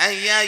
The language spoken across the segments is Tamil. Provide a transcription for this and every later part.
ஐயா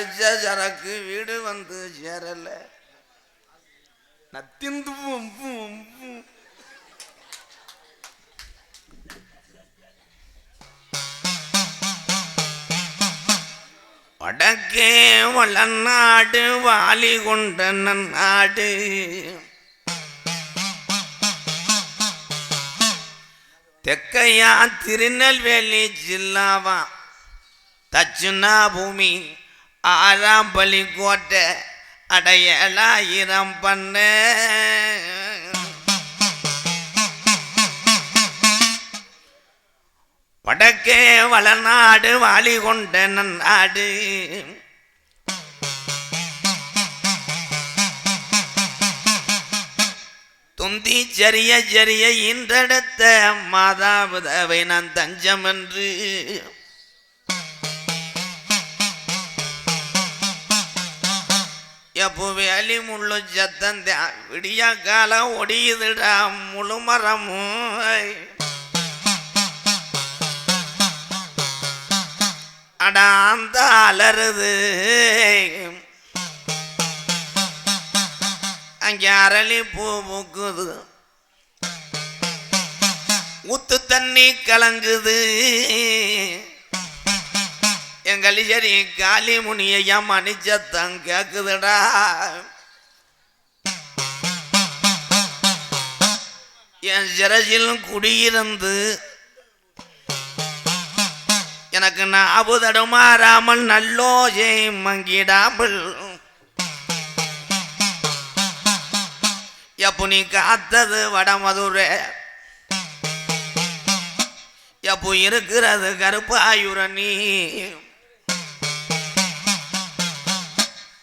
அடிச்ச சரக்கு வீடு வந்து சேரல. நத்திந்து வடக்கே வளநாடு வாலி கொண்ட நன்னாடு தெக்கையா திருநெல்வேலி ஜில்லாவா தச்சுனா பூமி ஆறாம் பலி கோட்டை அடையலாயிரம் பண்ண. வடக்கே வளநாடு வாலி கொண்ட நன்னாடு. துந்தி சரிய சரிய இன்றெடுத்த மாதாபுதவை நான் தஞ்சம் என்று. எப்போ வேலி முள்ளு சத்தந்த விடிய காலம் ஒடியுதுடா முழு மரமும் அடா அந்த அலறுது. அங்கே அரளி பூ பூக்குது. ஊத்து தண்ணி கலங்குது. என் சரி காளி முனியா மணிச்சத்தம் கேக்குதுடா. என் சிரசில் குடியிருந்து எனக்கு நாபுதடுமாறாமல் நல்லோஜை மங்கிடாமல் எப்போ நீ காத்தது வடமதுரை? எப்போ இருக்கிறது கருப்பாயுரணி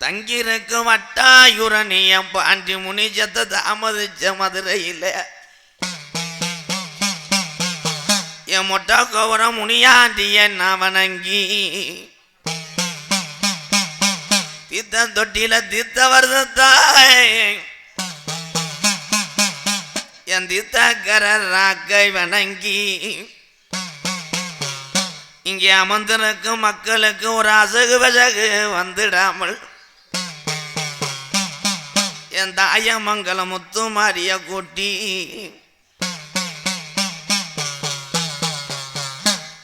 தங்கியிருக்கும் வட்டாயுரணியம் பாண்டி பாண்டி முனிச்சத்தை தாமதிச்ச மதுரையில். என் மொட்டா கோவரம் முனியாண்டிய நான் வணங்கி தீத்த தொட்டியில தீத்த வருதத்தாய் என் தீத்தாக்கர ராக்கை வணங்கி. இங்கே அமர்ந்திருக்கும் மக்களுக்கு ஒரு அசகு வசகு வந்துடாமல் என் தாயமங்கலம் முத்துமாரிய கூட்டி.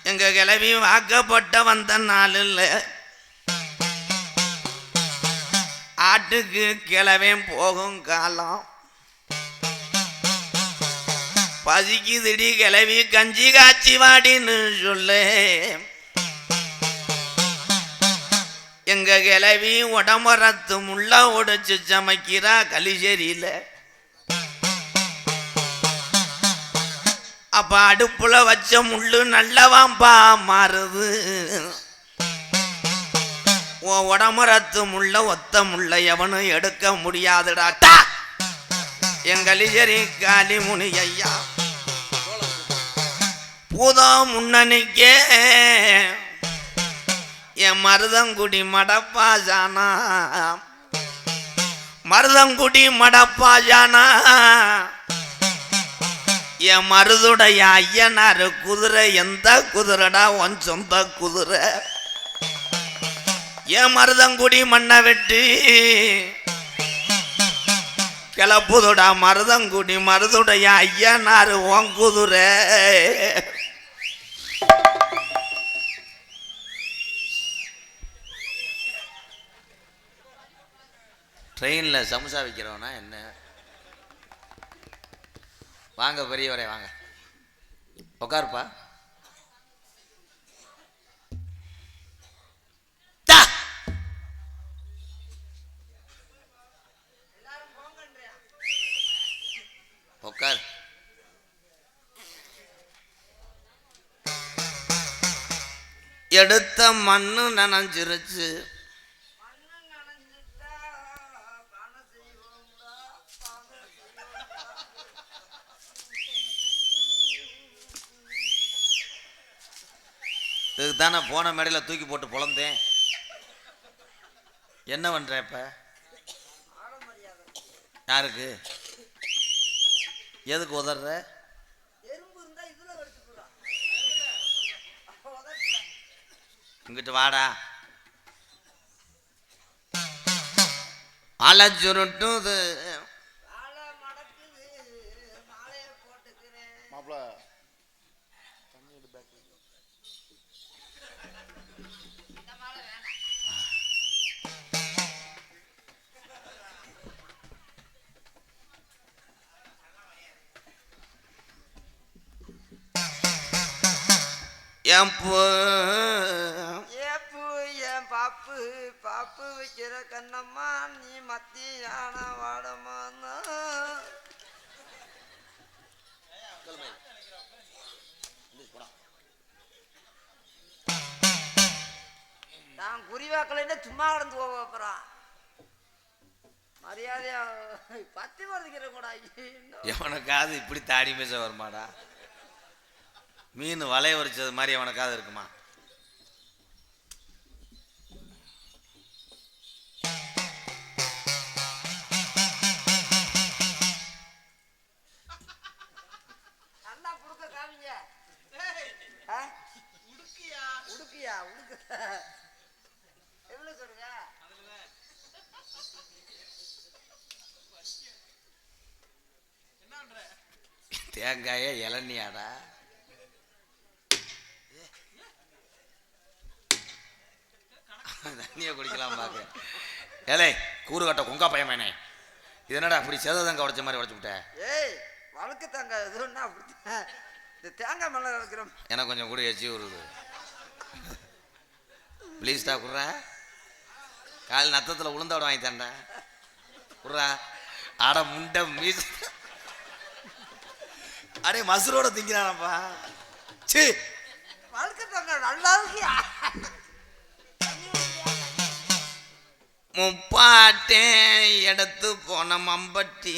எங்க கிளவி வாக்கப்பட்ட வந்த நாளில் ஆட்டுக்கு கிளவே போகும் காலம். பசிக்கு திடி கிளவி கஞ்சி காய்ச்சி வாடின்னு சொல்லு எங்க கிளவி உடம்பரத்து முள்ள உடைச்சு சமைக்கிறா களிசேரியில அப்ப அடுப்புல வச்ச முள்ளு நல்லவாம்பா மாறுது. உன் உடம்புறத்து முள்ள ஒத்த முள்ள எவனும் எடுக்க முடியாதுடா. டா! எங்களிசரி களிமுனி ஐயா பூதம் முன்னணிக்கே. என் மருதங்குடி மடப்பாஜானா மருதங்குடி மடப்பாஜானா என் மருதுடைய ஐயனாரு குதிரை எந்த குதிரைடா உன் சொந்த குதிரை? என் மருதங்குடி மண்ணை வெட்டி கிளப்புதுடா மருதங்குடி மருதுடைய ஐயனாரு உன் குதிரை. ட்ரெயினில் சமுசா விற்கிறவனா என்ன? வாங்க பெரியவரே வாங்க. உட்காருப்பா உட்கார் எடுத்த மண்ணு நனைஞ்சிருச்சு. இதுக்கு தானே போன மேடையில் தூக்கி போட்டு பொழந்தேன் என்ன பண்ற இப்ப? யாருக்கு? எதுக்கு உதற இங்கிட்டு வாடா. அலச்சுருட்டுது இது பாப்பு கண்ணம்மா நீ மத்தியான வாடமான்னா நான் குறிவாக்கலைன்னா சும்மா கடந்து போக போகிறான் மரியாதையா பத்தி வருதுக்கிற கூட எவனுக்காவது இப்படி தாடி மீச வருமாடா? மீன் வலைய உரிச்சது மாதிரி எவனுக்காவது இருக்குமா? எவ்வளவு சொல்லுங்க தேங்காய இளநியாடா. தண்ணியை குடிக்கலாம் பார்க்க ஏலே கூறு கட்ட கொங்கா பையமேனே. இது என்னடா அப்படி சேததங்க உடைச்ச மாதிரி உடைச்சு விட்ட? ஏய் வழக்கு தேங்காய் எதுன்னா அப்படித்தான் இந்த தேங்காய் மேலே இருக்கிற எனக்கு கொஞ்சம் கூட எச்சி வருது ப்ளீஸ்டா குர்றா கால் நத்தத்தில் உளுந்தோட வாங்கி தண்டா குர்றா அட முண்டை மீஸ் அடே மசுரோட திங்கிறானப்பா சீ வழக்கு தேங்காய் நல்லா இருக்கியா? முப்பாட்டேன் எடுத்து போன மம்பட்டி.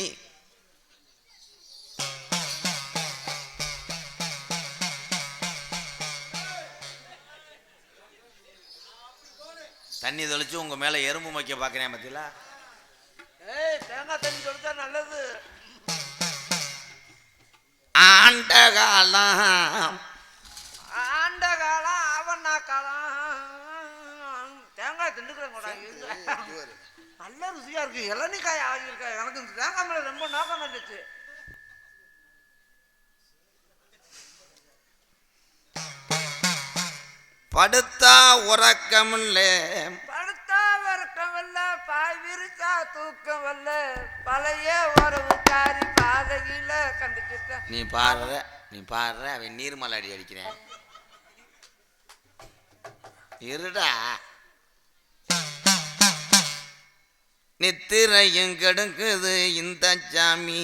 தண்ணி தெளிச்சு உங்க மேல எறும்பு வைக்க பாக்குறேன் பத்தியில ஏய் தேங்காய் தண்ணி கொடுத்தா நல்லது. ஆண்ட காலம். ஆண்ட காலம் ஆவண்ணா காலம். தேங்காய் திண்டுக்கிறேன் நல்ல ருசியா இருக்கு. இளநிக்காய் ஆகியிருக்கா. எனக்கு தேங்காய் மேல ரொம்ப நோக்கம் வந்துச்சு. படுத்தா உறக்கமில்ல. படுத்தா வரக்கம் இல்ல பாய் விரிச்சா தூக்கம் இல்ல பழைய உறவுக்காரி பாதகில கண்டுக்கிட்ட நீ பாடுற நீ பாடுற அவன் நீர்மலை அடி அடிக்கிறேன் இருடா. நித்திரையும் கெடுக்குது இந்த சாமி.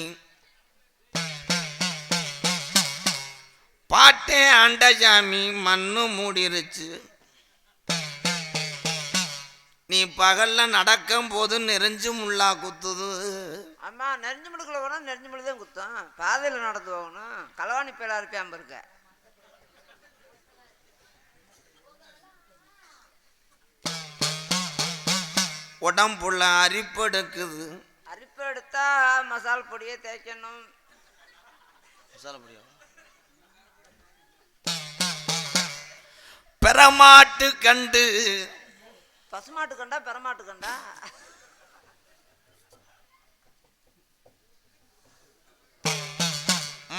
பாட்டே ஆண்ட சாமி மண்ணு மூடிருச்சு. நீ பகல்ல நடக்கும் போது நெறிஞ்சு முள்ளா குத்துது. அம்மா நெறிஞ்சு முடுக்கல போனா நெறிஞ்சு முள்ளு தான் குத்தம். பாதையில் நடந்து போகணும். களவாணி பேலா இருப்பியாம இருக்க உடம்புள்ள அரிப்பெடுக்குது அரிப்பு எடுத்தா மசால் பொடியை தேய்க்கணும். பெறமாட்டு கண்டு. பசுமாட்டு கண்டா பெறமாட்டு கண்டா?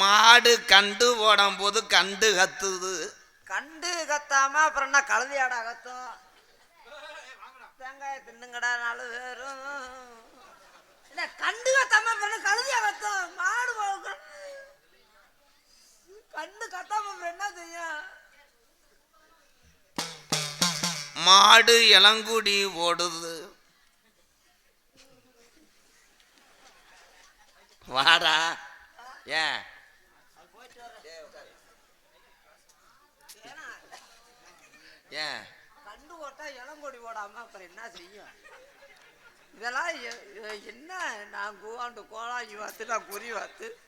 மாடு கண்டு ஓடும் போது கண்டு கத்துது. கண்டு கத்தாம அப்புறம் என்ன கழுதியாடா கத்தும்? தேங்காய தின்னுங்கடா நாலு பேரும். இல்ல கண்டு கத்தாம அப்புறம் கழுதியா கத்தும்? மாடு கண்டு கத்தாம அப்புறம் என்ன செய்யும்? மாடு இளங்குடி ஓடுது. வாடா. ஏன் ஏன் கண்டு ஓட்டா இளங்கொடி ஓடாம அப்புறம் என்ன செய்யும்? இதெல்லாம் என்ன? நான் கூவாண்டு கோலாங்கி வாத்து நான் குறி வாத்து.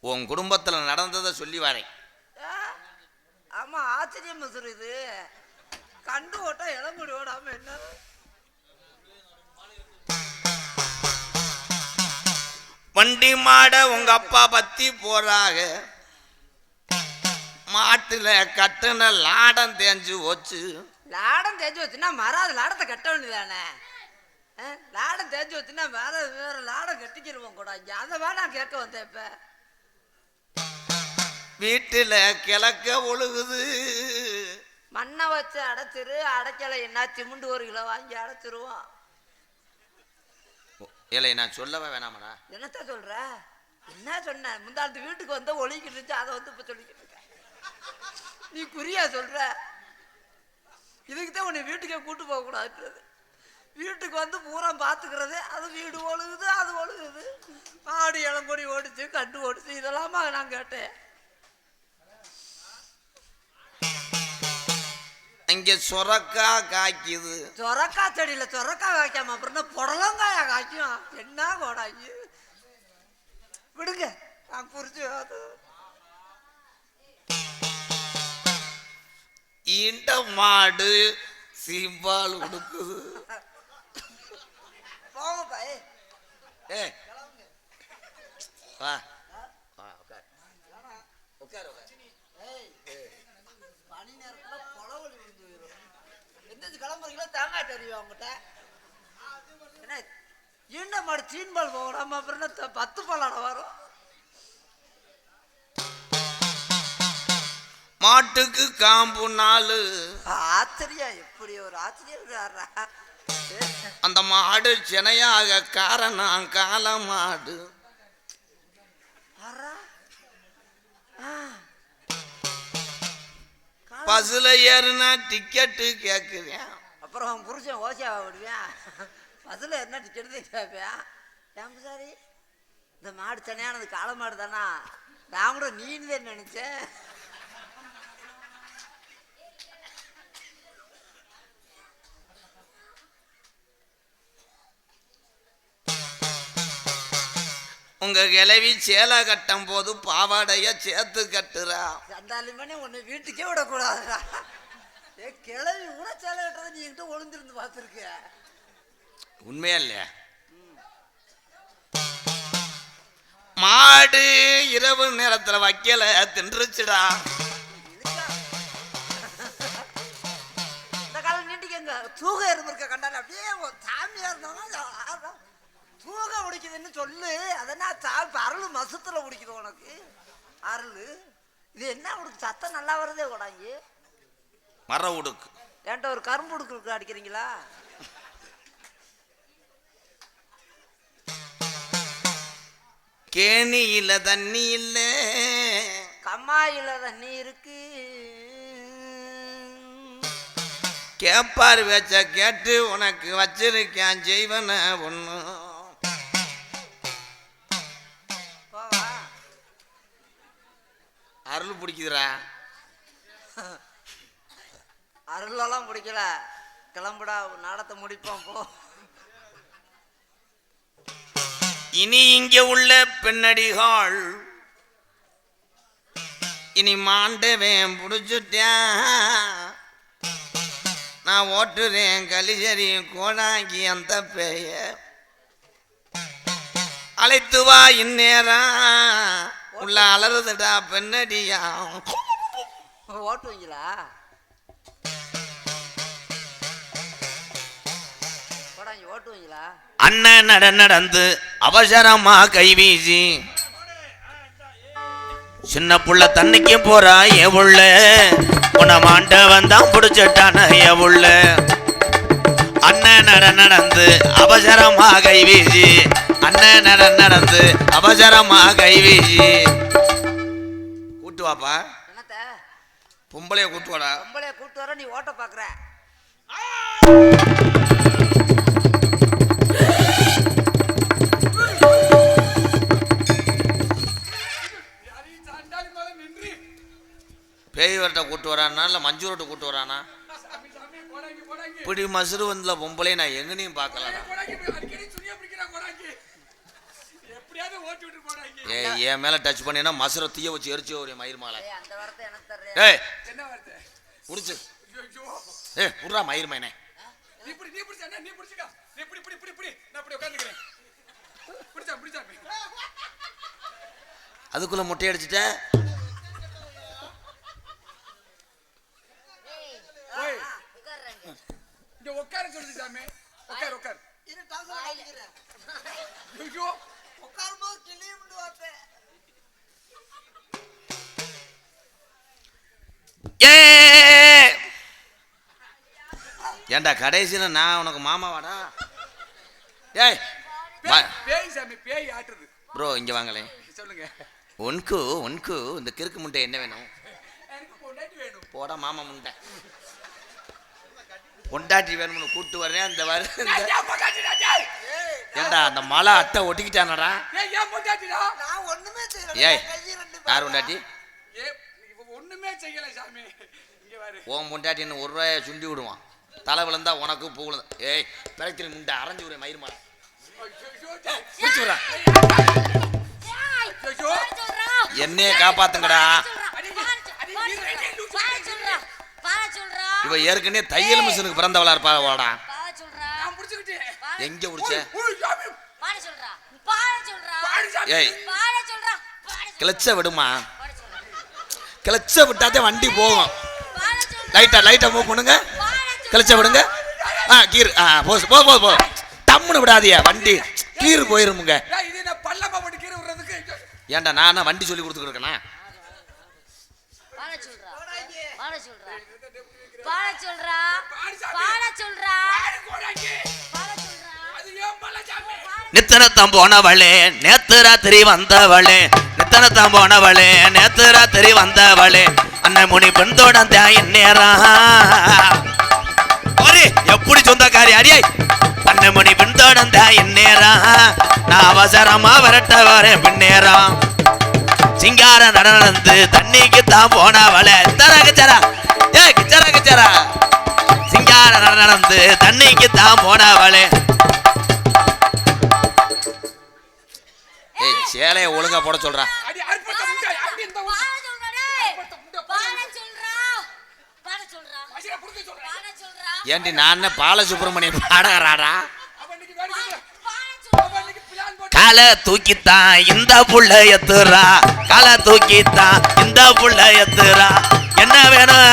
உன் குடும்பத்துல நடந்ததை சொல்லி வரேன். ஆ, ஆமா ஆச்சரியம் சார் இது. கண்டு ஓட்டா இளங்கொடி ஓடாம என்ன வண்டி மாட உங்க அப்பா பத்தி போறாக மாட்டுல கட்டுன லாடம் தேஞ்சு வச்சு லாடம் தேய்ச்சி வச்சுன்னா மறாத லாடத்தை கட்ட வேண்டியதானே லாடம் தேய்ச்சி வச்சுன்னா வேற வேற லாடம் கட்டிக்கிருவோம் கூட இங்க அதை வேணா கேட்க வந்தேன் இப்ப வீட்டுல கிழக்க ஒழுகுது மண்ணை வச்சு அடைச்சிரு அடைக்கலை என்ன சிமுண்டு ஒரு கிலோ வாங்கி அடைச்சிருவோம். இல்லை நான் சொல்லவே வேணாமடா. என்னத்த சொல்ற? என்ன சொன்ன? முந்தாண்டு வீட்டுக்கு வந்து ஒழிக்கிட்டு இருந்துச்சு அதை வந்து இப்ப சொல்லிக்கிட்டு இருக்க. நீ குறியா சொல்ற? இதுக்கு தான் உன்னை வீட்டுக்கே கூட்டு போக கூடாதுன்றது. வீட்டுக்கு வந்து பூரா பாத்துக்கிறது அது வீடு ஒழுகுது அது ஒழுகுது. ஆடு இளங்கொடி ஓடிச்சு கண்டு ஓடிச்சு இதெல்லாமா நான் கேட்டேன். இங்க சொரக்கா காய்க்குது. சொரக்கா செடியில சொரக்கா காய்க்காம அப்புறம் புடலங்காயா காய்க்கும்? என்ன கோடாங்கி விடுங்க நான் புரிஞ்சு அது. ஈண்ட மாடு சீம்பால் உடுக்குது. போங்க பாய் ஏ. வா. உட்கார். உட்கார் உட்கார். பனி போயிடும் எந்திரிச்சு கிளம்புறீங்களா தேங்காய் தெரியும் அவங்ககிட்ட என்ன? ஈண்ட மாடு சீன் பால் போடாம அப்புறம் பத்து பாலாட வரும்? மாட்டுக்கு காம்பு நாலு. ஆச்சரியம் எப்படி ஒரு ஆச்சரியம் அந்த மாடு சினையாக காரணம் கால மாடு. ஆ. பஸ்ஸில் ஏறுனா டிக்கெட்டு கேக்குறேன் அப்புறம் அவன் புருஷன் ஓசியாவா விடுவேன் பஸ்ஸில் ஏறுனா டிக்கெட் கேட்பேன் ஏன் சாரி இந்த மாடு தனியானது காளை மாடு தானா நான் கூட நீன்னு நினச்சேன். உங்க கிளவி சேலை கட்டும் போது பாவாடைய சேர்த்து கட்டுறா. சண்டாலிமனே உன்னை வீட்டுக்கே விடக்கூடாதுடா. ஏ கிளவி கூட சேலை கட்டுறதை நீ என்கிட்ட ஒளிஞ்சிருந்து பார்த்துருக்க. உண்மையா இல்லையா? மாடு இரவு நேரத்துல வைக்கல தின்றுச்சுடா. இந்த காலம் நீட்டிக்கங்க தூக இருந்திருக்க கண்டால அப்படியே சாமியா இருந்தவங்க தூக உடிக்குதுன்னு சொல்லு. அதெல்லாம் சா அருள் மசத்துல உடிக்குது உனக்கு. அருள். இது என்ன உனக்கு சத்தம் நல்லா வருதே கூடாங்கி மர உடுக்கு. ஏன்ட்ட ஒரு கரும்பு உடுக்கு அடிக்கிறீங்களா? கேணியில தண்ணி இல்ல. கம்மாயில தண்ணி இருக்கு. கேப்பார் வச்ச கேட்டு உனக்கு வச்சிருக்கேன் செய்வன ஒண்ணு. அருள் பிடிக்குதுடா. அருளெல்லாம் பிடிக்கல. கிளம்புடா நாடத்தை முடிப்போம் போ. இனி இங்க உள்ள பெண்ணடிகள். இனி மாண்டவன் புடிச்சுட்டேன். நான் ஓட்டுறேன் கலிசரி கோடாங்கி அந்த பேய. அழைத்து வா இந்நேரம். உள்ள அலறுதுடா பெண்ணடியா. ஓட்டுவீங்களா? ஓட்டுவீங்களா? அண்ணன் நட நடந்து அவசரமா கைவீசி சின்ன புள்ள தண்ணிக்கு போறா என் உள்ள. உன மாண்டவன் தான் பிடிச்சிட்டான என் உள்ள. அண்ணன் நட நடந்து அவசரமா கைவீசி அண்ணன் நட நடந்து அவசரமா கைவீசி கூட்டு வாப்பா. என்னத்த? பொம்பளைய கூட்டு வாடா. பொம்பளைய கூட்டு வர நீ ஓட்ட பாக்குற. பேய் வரட்ட கூட்டு வரானா இல்லை மஞ்சூரட்டை கூட்டு வரானா? இப்படி மசுறு வந்தல பொம்பளை நான் எங்கனையும் பார்க்கலடா கோடாங்கி போய் அடிக்கடி சுனியா பிடிக்கிறா கோடாங்கி எப்படியாவது ஓட்டி விட்டு கோடாங்கி ஏய் என் மேலே டச் பண்ணினா மசுரை தீய வச்சு எரிச்சு ஒரு மயிர் மாலை. ஏய், அந்த வார்த்தை எனக்கு தர்றேன் ஏய் என்ன வார்த்தை? குடிச்சு ஏய் புடுறா மயிர் மயனே. நீ பிடி நீ பிடிச்சா என்ன நீ பிடிச்சிக்க. நீ பிடி பிடி பிடி பிடி. நான் இப்படி உட்காந்துக்கிறேன் பிடிச்சா பிடிச்சா அதுக்குள்ள முட்டை அடிச்சிட்ட. ஓய். இங்க உட்கார சொல்லுது சாமி. உட்கார் உட்கார் ஐயோ. உட்காரும்போது கிளியும் வாப்பேன் ஏ ஏன்டா கடைசியில் நான் உனக்கு மாமாவாடா? ஏய் பேய், பேய் சாமி பேய் ஆட்டுறது. ப்ரோ இங்கே வாங்களே. சொல்லுங்க. உனக்கு உனக்கு இந்த கிறுக்கு முட்டை என்ன வேணும்? போடா மாமா முண்டை. பொண்டாட்டி வேணும்னு கூட்டு வரேன் அந்த வர பொண்டாட்டி ஏன்டா அந்த மலை அட்டை ஒட்டிக்கிட்டானடா? ஏய் ஏன் பொண்டாட்டிடா? நான் ஒண்ணுமே செய்யல. ஏய் கை ரெண்டு யார் பொண்டாட்டி? ஏ இவ ஒண்ணுமே செய்யல சாமி. இங்க பாரு. ஓம் பொண்டாட்டின்னு ஒரு ரூபாய சுண்டி விடுவான். தலை விழுந்தா உனக்கு பூ விழுந்தா ஏய் பிறக்கிற முண்டை அரைஞ்சு விடுறேன் மயிர் மலை. ஐயோ, ஐயோ, பிடிச்சு விட்றேன் ஐயோ என்னையே காப்பாத்துங்கடா. இவ ஏற்கனவே தையல் மிஷினுக்கு பிறந்தவளா இருப்பா வாடா. நான் புடிச்சுக்கிட்டேன் எங்க சாமி ஏய் கிளச்ச விடுமா கிளச்ச விட்டாதே வண்டி போகும் லைட்டா லைட்டா மூவ் பண்ணுங்க கிளச்ச விடுங்க ஆ கீர் ஆ போ போ போ போ தம்முன்னு விடாதீய வண்டி கீர் போயிருமுங்க ஏன்டா நான் வண்டி சொல்லி கோடாங்கி அது ஏன் பல்ல சாமி நித்தனத்தம் போனவளே நேத்து ராத்திரி வந்தவளே. நித்தனத்தம் போனவளே நேத்து ராத்திரி வந்தவளே. அண்ணன் முனி பெண்தோட தொடர்ந்த இந்நேரம் ஒரு எப்படி சொந்தக்காரி அரியாய் அண்ணன் முனி பெண்தோட தொடர்ந்த நான் அவசரமா விரட்ட வரேன் பின்னேரா சிங்கார நடந்து தண்ணிக்கு தான் போனவளே. தரா கிச்சரா? ஏ கிச்சரா கிச்சரா? சிங்கார நடந்து தண்ணிக்கு தான் போனவளே. சேலையை ஒழுங்கா போட சொல்றா. ஏண்டி நான் பால சுப்பிரமணியம் பாடகராடா? காலை தூக்கித்தான் இந்த புள்ள எத்துறா. காலை தூக்கித்தான் இந்த புள்ள எத்துறா. என்ன வேணும்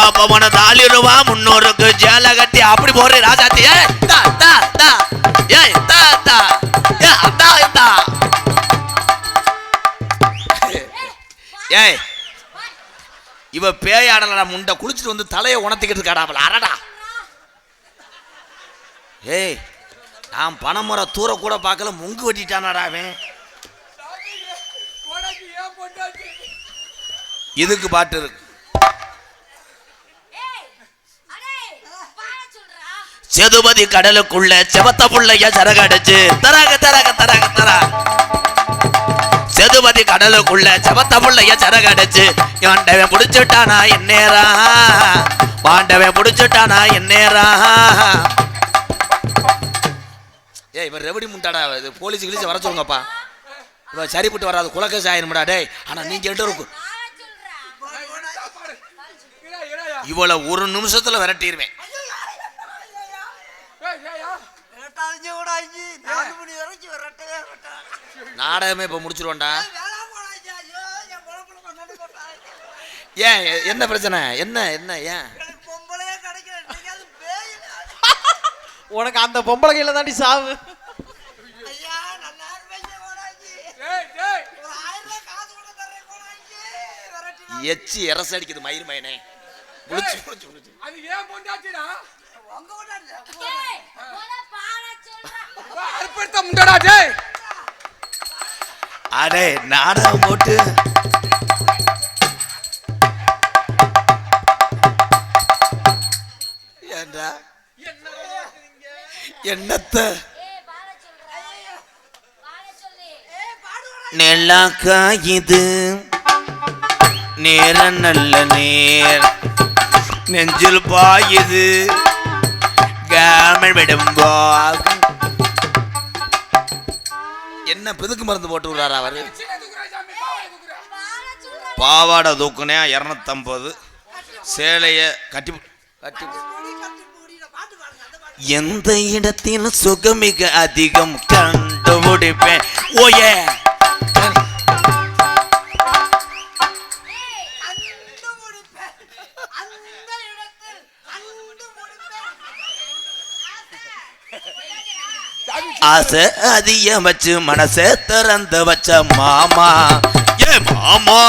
ரதாத்தி பவன தாலி ரூபா முன்னூறுக்கு ஜேல கட்டி. அப்படி போற ராஜாத்தி. ஏய் தா தா தா. ஏய் தா தா. ஏ அத்தா அத்தா ஏய் இவ பேயாடலடா முண்டை. குளிச்சுட்டு வந்து தலையை உணர்த்திக்கிட்டு இருக்காடாப்ல அரடா ஏய் நான் பனைமர தூர கூட பார்க்கல. முங்கு வெட்டிட்டானாடா அவன். இதுக்கு பாட்டு இருக்கு. செதுபதி கடலுக்குள்ள செவத்த புள்ளைய சரகடிச்சு தராக தராக தராக தரா. செதுபதி கடலுக்குள்ள செவத்த புள்ளைய சரகடிச்சு ஆண்டவன் புடிச்சுட்டானா என்னேரா ஆண்டவன் புடிச்சுட்டானா என்னேரா ஏய் இவன் ரெவடி முண்டாடா இது போலீஸ் கிளீஸ் வர சொல்லுங்கப்பா. இவன் சரிப்பட்டு வராது குலக்கேஸ் ஆயிருமுடா டேய். ஆனா நீங்க ரெண்டு இருக்கும் இவளை ஒரு நிமிஷத்துல விரட்டிடுவேன் ஏய் ஏயா வேட்டாளிஞ்சு கூட ஆச்சு நாலு மணி வரைக்கும் விரட்டவே விட்டாங்க நாடகமே இப்ப போட்டாங்க ஏன் என்ன பிரச்சனை? என்ன என்ன ஏன்? பொம்பளையே கிடைக்கல. உனக்கு அந்த பொம்பளை கையில தாண்டி சாவு. ஐயா நல்லா இருப்பீங்க போனாச்சு ஏய் டேய் ஒரு ஆயிரம் ரூபாய் காசு கூட தர்றேன் போனாச்சு விரட்டி எச்சி எரச அடிக்குது மயிர் மயனே புடிச்சு புடிச்சு புடிச்சு. அது ஏன் பொண்டாட்டிடா? உங்க கொண்டாந்து முண்டடா அடே நாடகம் போட்டு. ஏண்டா? என்னத்த? ஏய் பாடுவோம் நேர நல்ல நேர். நெஞ்சில் பாயுது. காமல் விடும்பாக என்ன பிதுக்கு மருந்து போட்டு விடுறாரு அவரு? பாவாடை தூக்குனே இரநூத்தம்பது. சேலைய கட்டி கட்டி எந்த இடத்தில் சுகமிக அதிகம் கண்டுபிடிப்பேன். ஓயே! ஆசை அதிக வச்சு மனசை திறந்து வச்ச மாமா. ஏ மாமா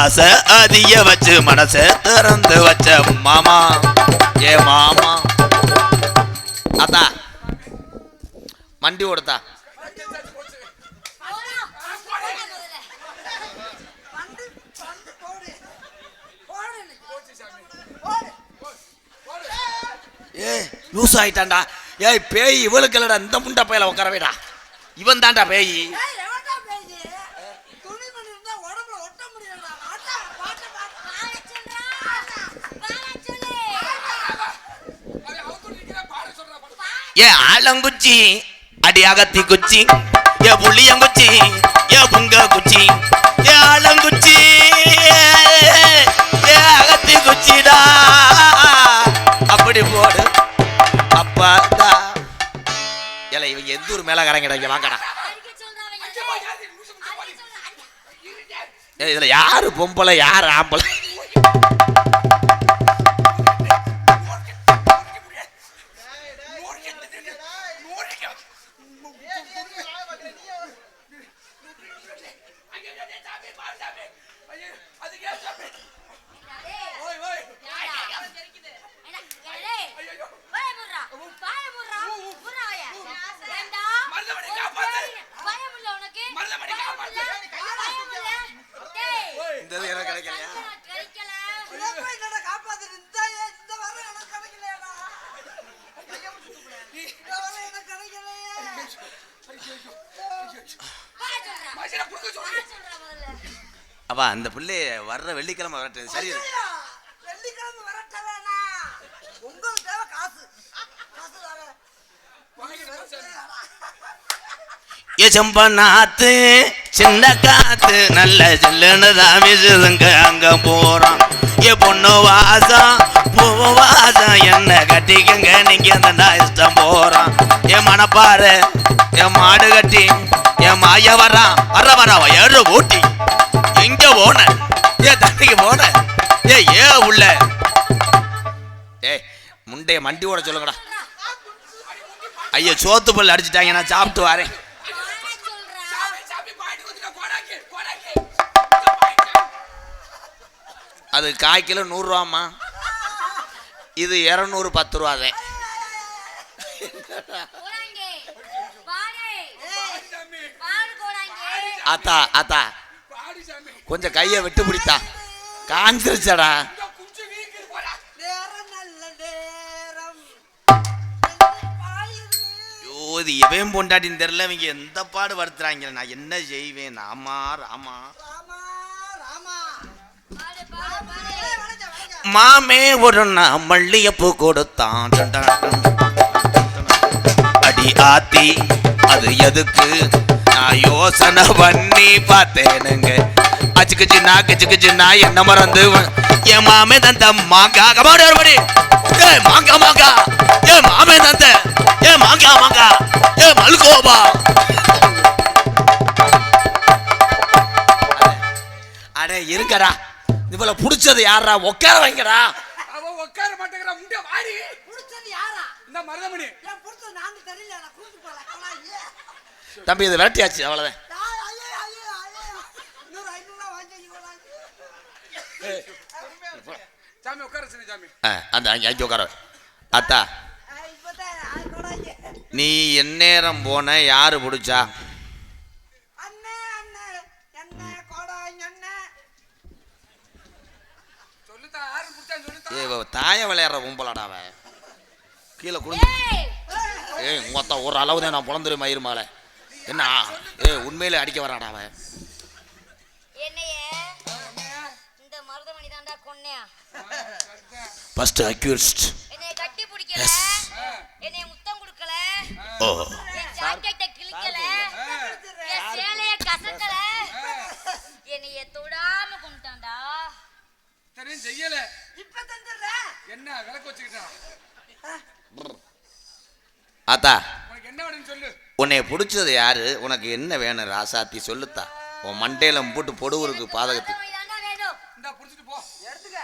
ஆசை அதிக வச்சு மனசை திறந்து வச்ச மாமா. ஏ மாமா. அத்தா மண்டி ஓடுதா ஏ லூஸ் ஆயிட்டான்டா. ஏய் பேய் இவளுக்கு இல்லடா இந்த முண்டை பையில உட்காரவேடா. இவன் தான்டா பேய்? ஏ ஆலங்குச்சி அடி அகத்தி குச்சி. ஏ புளியங்குச்சி ஏ புங்க குச்சி ஏ ஆலங்குச்சி. ஏல இவங்க எந்த ஊர் மேல கரங்கடா இங்க வாங்கடா ஏய், இதுல யாரு பொம்பளை யாரு ஆம்பளை? வர்ற வெள்ளிக்கிழமை வரட்டு. சரி. வெள்ளிக்கிழமை வரட்ட வேணாம் உங்களுக்கு தேவை காசு. காசு ஏ செம்பனாத்து சின்ன காத்து நல்ல சில்லுன்னு தான் வீசுதுங்க. அங்க போறோம் ஏ பொண்ணு வாசம் பூ வாசம் என்ன கட்டிக்கங்க. நீங்க அந்த இஷ்டம் போறோம் என் மனப்பாரு என் மாடு கட்டி என் மாய வரான் வர வரான் ஏறு ஊட்டி. எங்க போன. ஏ தண்ணிக்கு போன ஏ ஏ உள்ள. ஏய் முண்டைய மண்டி ஓட சொல்லுங்கடா. ஐயோ சோத்து பல் அடிச்சிட்டாங்க நான் சாப்பிட்டு வரேன். அது கால் கிலோ நூறுரூவாம்மா இது இரநூறு பத்து ரூபாதே ஆத்தா பாடி சாமி கொஞ்சம் கையை விட்டு பிடித்தா. காஞ்சிருச்சடா. இது எவன் பொண்டாட்டின்னு தெரியல இவங்க எந்த பாடு படுத்துறாங்க நான் என்ன செய்வேன்? ஆமா ராமா. மாமே ஒரு நான் மல்லியப்பூ கொடுத்தான். அடி ஆத்தி அது எதுக்கு? நான் யோசனை பண்ணி பார்த்தேனுங்க. அச்சுக்கு சின்ன கிச்சுக்கு சின்ன என்ன மறந்து என் மாமே தந்த மாங்கா கமாடி ஒருபடி ஏ மாங்கா மாங்கா. ஏ மாமே தந்த ஏ மாங்கா மாங்கா. ஏ மல்கோபா. அடே இருங்கடா. இவளை புடிச்சது யாரா உட்கார வைங்கடா. அவ உட்கார மாட்டேங்கிறா. முண்டை வாடி. புடிச்சது யாரா இந்த மருதமணி. புடிச்சது தெரியல. நான் தம்பி இது விரட்டியாச்சு அவ்வளவுதான் ஐயோ ஐயோ ஐயோ இன்னொரு ஐநூறுவா வாங்கி போலாம் சாமி உட்கார சொல்லு சாமி ஆ, அந்த அங்கே அங்கே உட்கார. அத்தா. நீ எந்நேரம் போன யாரு பிடிச்சா? தாய விளையாடுற கும்பலாடா அவ. கீழே குடிஞ்சு ஏய். மொத்தம் ஒரு அளவு தான் நான் பிறந்துரு மயிர் மாலை. என்ன ஏ உண்மையில அடிக்க வராடா அவன் என்னைய? இந்த கொன்னேன் ஃபர்ஸ்ட் அக்யூஸ்ட் என்னைய கட்டி பிடிக்கல. என்னைய முத்தம் கொடுக்கல. ஓ. என் ஜாக்கெட்டை கிழிக்கல. என் சேலைய கசக்கல. என்னைய தொடாம கொண்டுட்டான்டா தெரியும் செய்யல. இப்ப தந்துடுற? என்ன விளக்கு வச்சுக்கிட்டான் ஆத்தா. என்ன உன்னை பிடிச்சது யாரு? உனக்கு என்ன வேணும் ராசாத்தி? சொல்லுத்தா. உன் மண்டையில போட்டு பொடுவுருக்கு பாதகத்து மருதமணி தாண்டா வேணும் இந்தா புடிச்சிட்டு போ எடுத்துக்க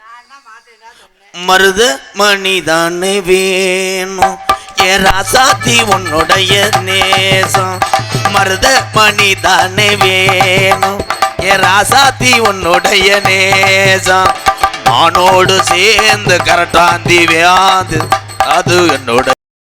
நான் என்ன மாட்டேன்னா சொன்னேன் மருத மணிதான் வேணும். ஏ ராசாத்தி உன்னுடைய நேசம். மருத மணிதான் வேணும். ஏ ராசாத்தி உன்னுடைய நேசம். மானோடு சேர்ந்து கரட்டாந்தி வியாது அது என்னோட